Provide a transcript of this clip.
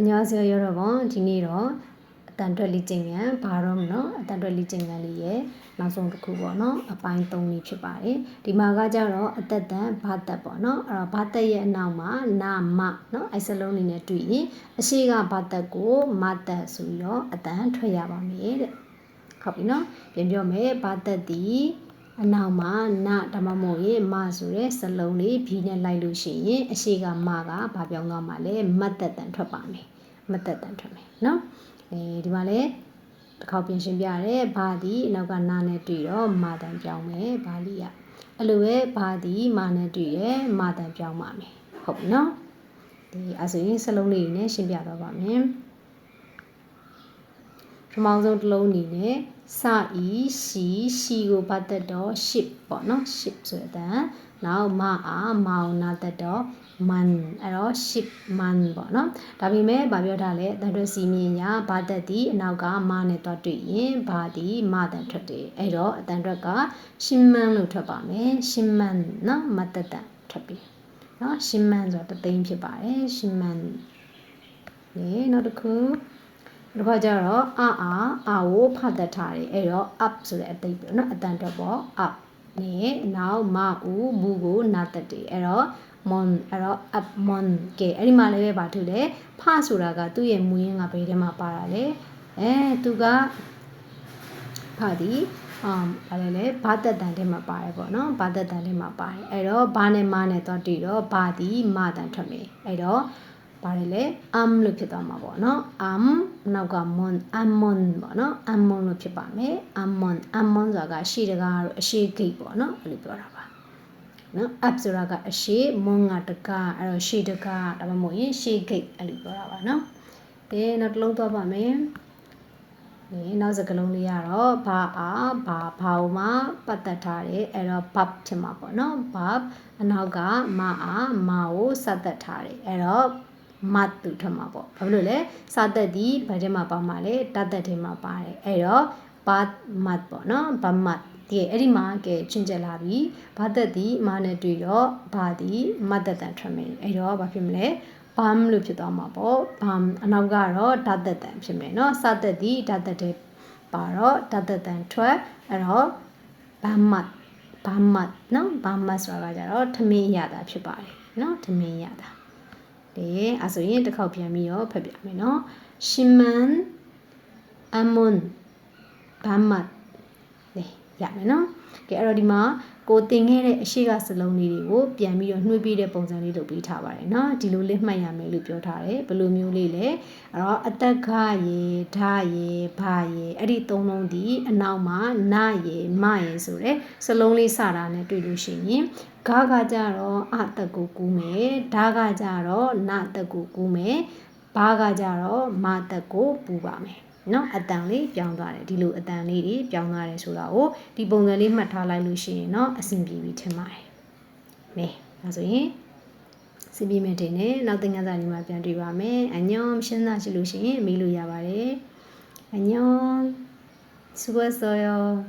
အညာစရရတော့ဗောဒီနေ့တော့အတန်တွက်လေးကျင်မြန်ဘာတော့မနော်အတန်တွက်လေးကျင်မြန်လေးရဲ့နောက်ဆုံးတစ်ခုပေါ့နော်အပိုင်း၃လေးဖြစ်ပါတယ်ဒီမှာကကြတော့အသက်တန်ဘာသက်ပေါ့နော်အဲ့တော့ဘာသက်ရဲ့အနောက်မှာနာမနော်အိုက်စလုံးနေနဲ့တွေ့ရင်အရှိကဘာသက်ကိုမသက်ဆိုပြီးတော့အတန်ထွက်ရပါမယ်တဲ့ဟုတ်ပြီနော်ပြန်ပြောမယ်ဘာသက်ဒီ အနောက်မှာနဓမ္မမို့ရေမဆိုတဲ့စလုံးလေးဘီနဲ့လိုက်လို့ရှိရင်အရှိကမကဘာပြောင်းသွားမှာလဲမတ်သက်တန်ထွက်ပါမယ်မတ်သက်တန်ထွက်မယ်နော်အဲဒီမှာလဲတစ်ခေါက်ပြင်ရှင်းပြရဲဘာဒီအနောက်ကနာနဲ့တွေ့တော့မာတန်ပြောင်းမယ်ဘာလီရအဲ့လိုပဲဘာဒီမာနဲ့တွေ့ရဲမာတန်ပြောင်းပါမယ်ဟုတ်ပြီနော်ဒီအဲဆိုရင်စလုံးလေးနဲ့ရှင်းပြတော့ပါမယ်ပထမဆုံးတစ်လုံးအနေနဲ့ စဤရှိရှိကိုပတ်သက်တော့ ship ပေါ့နော် ship ဆိုတဲ့နောက်မအားမောင်နာသက်တော့ man အဲ့တော့ ship man ပေါ့နော်ဒါပေမဲ့ဗာပြောထားလဲတန်တွဲစီမြင်ရဘာသက်ဒီအနောက်ကမနဲ့တွားတွေ့ရင်ဘာဒီမတန်ထွက်တယ်အဲ့တော့အတန်တွက်က shimman လို့ထွက်ပါမယ် shimman နော်မတတန်ထွက်ပြီနော် shimman ဆိုတာတသိန်းဖြစ်ပါတယ် shimman လေနောက်တစ်ခု တစ်ခါကျတော့အာအာအာကိုဖတ်တတ်ထားတယ်အဲ့တော့ up ဆိုတဲ့အသိပေါ့နော်အတန်တက်ပေါ့ up နေနောက်မဦးမူကိုနာတက်တယ်အဲ့တော့ mon အဲ့တော့ up mon ကဲအဲ့ဒီမှာလည်းပဲဘာထူလဲဖဆိုတာကသူ့ရဲ့မူရင်းကဘယ်ထဲမှာပါတာလဲအဲသူကဖဒီအမ်ဘာလဲလဲဘာတက်တန်ထဲမှာပါတယ်ပေါ့နော်ဘာတက်တန်ထဲမှာပါတယ်အဲ့တော့ဘာနဲ့မနဲ့တော့တည်တော့ဘာဒီမတန်ထွက်မယ်အဲ့တော့ ပါတယ်လေ am လို့ဖြစ်သွားမှာပေါ့နော် am နောက်က mon ammon ပေါ့နော် ammon လို့ဖြစ်ပါမယ် ammon ammon ဆိုတာကရှေ့တကားတို့အရှိဂိတ်ပေါ့နော်အဲ့လိုပြောတာပါနော် up ဆိုတာကအရှိ mon ကတကားအဲ့တော့ရှေ့တကားဒါမှမဟုတ်ရင်ရှေ့ဂိတ်အဲ့လိုပြောတာပါနော်ကဲနောက်တစ်လုံးသွားပါမယ်ဒီနောက်စကလုံးလေးကတော့ဘာအားဘာဘာဝမှာပတ်သက်ထားတယ်အဲ့တော့ verb ဖြစ်မှာပေါ့နော် verb အနောက်ကမအားမာကိုစသက်ထားတယ်အဲ့တော့ မတ်တူထမှာပေါ့ဘာလို့လဲစသက်ဒီဘာထဲမှာပါမှာလဲတတ်သက်ထဲမှာပါတယ်အဲ့တော့ဘာမတ်ပေါ့နော်ဘာမတ်ဒီအဲ့ဒီမှာကဲချင်းကျက်လာပြီဘာသက်ဒီအမနဲ့တွေ့တော့ဘာဒီမတ်သက်တန်ထွက်မယ်အဲ့တော့ဘာဖြစ်မလဲဘမ်လို့ဖြစ်သွားမှာပေါ့ဘမ်အနောက်ကတော့ဓာတ်သက်တန်ဖြစ်မယ်เนาะစသက်ဒီဓာတ်သက်တဲ့ပါတော့ဓာတ်သက်တန်ထွက်အဲ့တော့ဘမ်မတ်ဘမ်မတ်เนาะဘမ်မတ်ဆိုတာကကြတော့ထမင်းရတာဖြစ်ပါတယ်เนาะထမင်းရတာ တယ်အဲဆိုရင်တစ်ခေါက်ပြန်ပြီးတော့ဖတ်ပြမယ်နော်ရှီမန်အမွန်ဘမ်မတ်လေ ရမယ်နော်ကဲအဲ့တော့ဒီမှာကိုတင်ခဲ့တဲ့အရှိကစလုံးလေးတွေကိုပြန်ပြီးတော့နှွှေးပေးတဲ့ပုံစံလေးလုပ်ပေးထားပါတယ်နော်ဒီလိုလေးမှတ်ရမယ်လို့ပြောထားတယ်ဘယ်လိုမျိုးလေးလဲအဲ့တော့အတက္ခရေဓာရေဘာရေအဲ့ဒီသုံးလုံးဒီအနောက်မှာနရေမရေဆိုတဲ့စလုံးလေးစတာနဲ့တွေ့လို့ရှိရင်ဂါကကြတော့အတက္ကိုကူးမယ်ဓာကကြတော့နတက္ကိုကူးမယ်ဘာကကြတော့မတက္ကိုပူပါမယ် နော်အတန်လေးပြောင်းသွားတယ်ဒီလိုအတန်လေးတွေပြောင်းသွားတယ်ဆိုတာကိုဒီပုံစံလေးမှတ်ထားလိုက်လို့ရှိရင်တော့အဆင်ပြေပြီထင်ပါတယ်။နဲဒါဆိုရင်စီပီမင်တင်နဲ့နောက်သင်ခန်းစာလေးမှာပြန်တွေ့ပါမယ်။အညောရှင်းသားရှိလို့ရှိရင်မေးလို့ရပါတယ်။အညော수고했어요